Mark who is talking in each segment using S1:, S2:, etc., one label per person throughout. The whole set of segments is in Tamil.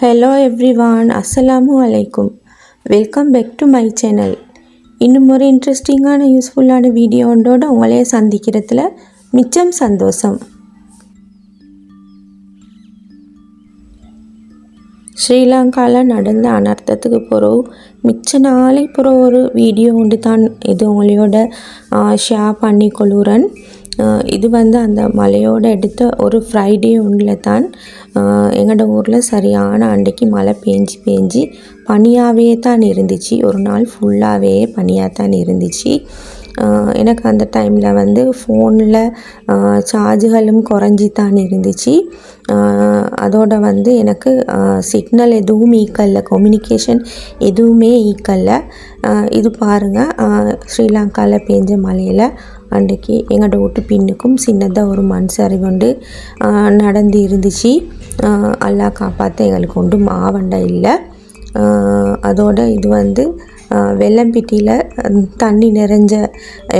S1: ஹலோ எவ்ரிவான் அஸ்ஸலாமு அலைக்கும் welcome back to my channel இன்னும் ஒரு இன்ட்ரெஸ்டிங்கான யூஸ்ஃபுல்லான வீடியோண்டோட உங்களையே சந்திக்கிறதுல மிச்சம் சந்தோஷம். ஸ்ரீலங்காவில் நடந்த அனர்த்தத்துக்கு பிறகு மிச்ச நாளை பிறகு ஒரு வீடியோ ஒன்று தான் இது உங்களோட ஷேர் பண்ணி கொள்ளுறேன் இது வந்து அந்த மலையோட எடுத்த ஒரு ஃப்ரைடே ஒன்றில் தான் எங்களோட ஊரில் சரியான அன்றைக்கு மழை பேஞ்சு பேஞ்சு பனியாகவே தான் இருந்துச்சு. ஒரு நாள் ஃபுல்லாகவே பனியாக தான் இருந்துச்சு. எனக்கு அந்த டைமில் வந்து ஃபோனில் சார்ஜுகளும் குறைஞ்சி தான் இருந்துச்சு. அதோட வந்து எனக்கு சிக்னல் எதுவும் ஈக்கல்ல கம்யூனிகேஷன் எதுவுமே ஈக்கல்ல இது பாருங்கள் ஸ்ரீலங்காவில் பேஞ்ச மழையில் அன்றைக்கு எங்களோட வீட்டு பின்னுக்கும் சின்னதாக ஒரு மண் சரிவுண்டு நடந்து இருந்துச்சு. அல்லா காப்பாற்ற எங்களுக்கு ஒன்றும் ஆவண்டா இல்லை. அதோட இது வந்து வெள்ளம்பிட்டியில் தண்ணி நிறைஞ்ச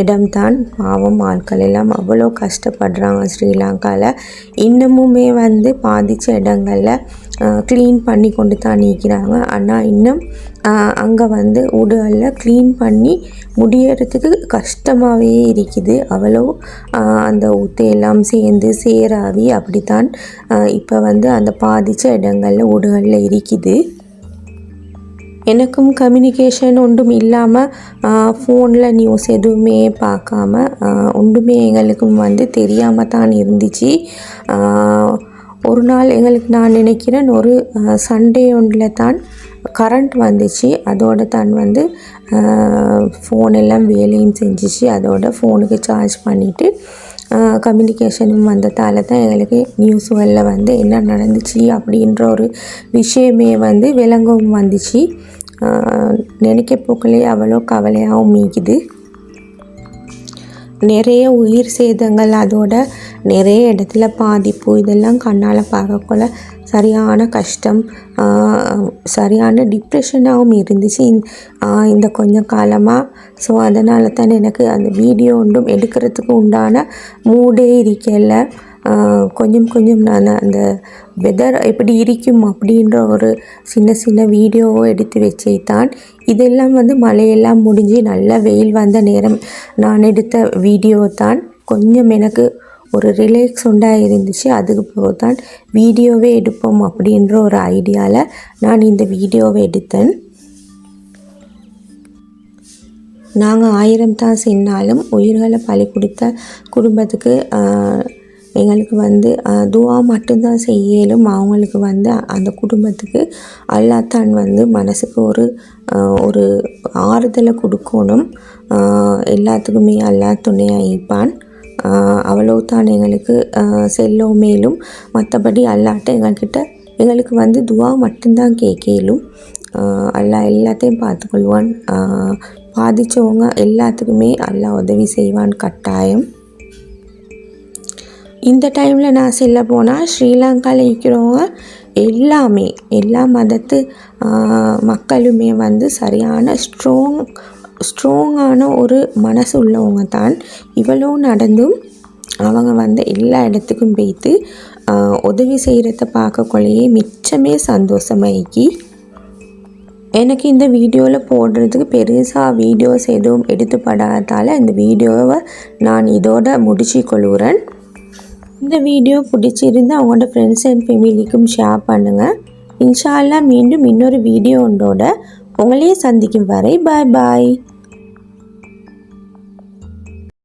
S1: இடம்தான். பாவம் ஆட்கள் எல்லாம் அவ்வளோ கஷ்டப்படுறாங்க ஸ்ரீலங்காவில் இன்னமுமே வந்து பாதித்த இடங்களில் க்ளீன் பண்ணி கொண்டு தான் நிற்கிறாங்க ஆனால் இன்னும் அங்கே வந்து உடலில் க்ளீன் பண்ணி முடியறதுக்கு கஷ்டமாகவே இருக்குது. அவ்வளோ அந்த ஊத்தையெல்லாம் சேர்ந்து சேராவி அப்படித்தான் இப்போ வந்து அந்த பாதித்த இடங்களில் உடுகளில் இருக்குது. எனக்கும் கம்யூனிகேஷன் ஒன்றும் இல்லாமல் ஃபோனில் நியூஸ் எதுவுமே பார்க்காம ஒன்றுமே எங்களுக்கும் வந்து தெரியாமல் தான் இருந்துச்சு. ஒரு நாள் எங்களுக்கு நான் நினைக்கிறேன் ஒரு சண்டே ஒன்றில் தான் கரண்ட் வந்துச்சு. அதோட தான் வந்து ஃபோன் எல்லாம் வேலையும் செஞ்சிச்சு. அதோட ஃபோனுக்கு சார்ஜ் பண்ணிவிட்டு கம்யூனிகேஷனும் வந்ததால் தான் எங்களுக்கு நியூஸுகளில் வந்து என்ன நடந்துச்சு அப்படின்ற ஒரு விஷயமே வந்து விளங்கவும் வந்துச்சு. நினைக்க போக்கலே அவ்வளோ கவலையாகவும் மீகுது. நிறைய உயிர் சேதங்கள் அதோட நிறைய இடத்துல பாதிப்பு இதெல்லாம் கண்ணால் பார்க்கக்குள்ள சரியான கஷ்டம் சரியான டிப்ரெஷனாகவும் இருந்துச்சு. இந்த கொஞ்சம் காலமாக ஸோ அதனால தான் எனக்கு அந்த வீடியோ ஒன்றும் எடுக்கிறதுக்கு உண்டான மூடே இருக்கல. கொஞ்சம் கொஞ்சம் நான் அந்த வெதர் எப்படி இருக்கும் அப்படின்ற ஒரு சின்ன சின்ன வீடியோவோ எடுத்து வச்சே தான் இதெல்லாம் வந்து மழையெல்லாம் முடிஞ்சு நல்ல வெயில் வந்த நேரம் நான் எடுத்த வீடியோ தான். கொஞ்சம் எனக்கு ஒரு ரிலேக்ஸ் உண்டாக இருந்துச்சு. அதுக்கு போக தான் வீடியோவே எடுப்போம் அப்படின்ற ஒரு ஐடியாவில் நான் இந்த வீடியோவை எடுத்தேன். நாங்கள் ஆயிரம் தான் சென்னாலும் உயிர்களை பழி கொடுத்த குடும்பத்துக்கு எங்களுக்கு வந்து துவா மட்டும்தான் செய்யலும். அவங்களுக்கு வந்து அந்த குடும்பத்துக்கு அல்லாத்தான் வந்து மனசுக்கு ஒரு ஒரு ஆறுதலை கொடுக்கணும். எல்லாத்துக்குமே அல்லா துணையாக இருப்பான் அவ்வளோ தான் எங்களுக்கு செல்லோ மேலும். மற்றபடி அல்லாட்ட எங்கள்கிட்ட எங்களுக்கு வந்து துவா மட்டும்தான் கேட்கலும். அல்லா எல்லாத்தையும் பார்த்துக்கொள்வான். பாதித்தவங்க எல்லாத்துக்குமே அல்லா உதவி செய்வான் கட்டாயம். இந்த டைமில் நான் செல்ல போனால் ஸ்ரீலங்காவில் இருக்கிறவங்க எல்லாமே எல்லா மதத்து மக்களுமே வந்து சரியான ஸ்ட்ராங் ஸ்ட்ராங்கான ஒரு மனசு உள்ளவங்க தான். இவ்வளோ நடந்தும் அவங்க வந்து எல்லா இடத்துக்கும் போய்த்து உதவி செய்கிறத பார்க்கக்குள்ளேயே மிச்சமே சந்தோஷமாக்கி எனக்கு இந்த வீடியோவில் போடுறதுக்கு பெருசாக வீடியோஸ் எதுவும் எடுத்துப்படாதால் இந்த வீடியோவை நான் இதோட முடிச்சு கொள்கிறேன் இந்த வீடியோ பிடிச்சிருந்து அவங்களோட ஃப்ரெண்ட்ஸ் அண்ட் ஃபேமிலிக்கும் ஷேர் பண்ணுங்கள் இன்ஷால்லா மீண்டும் இன்னொரு வீடியோ ஒன்றோட உங்களையே சந்திக்கும் வரை பாய் பாய்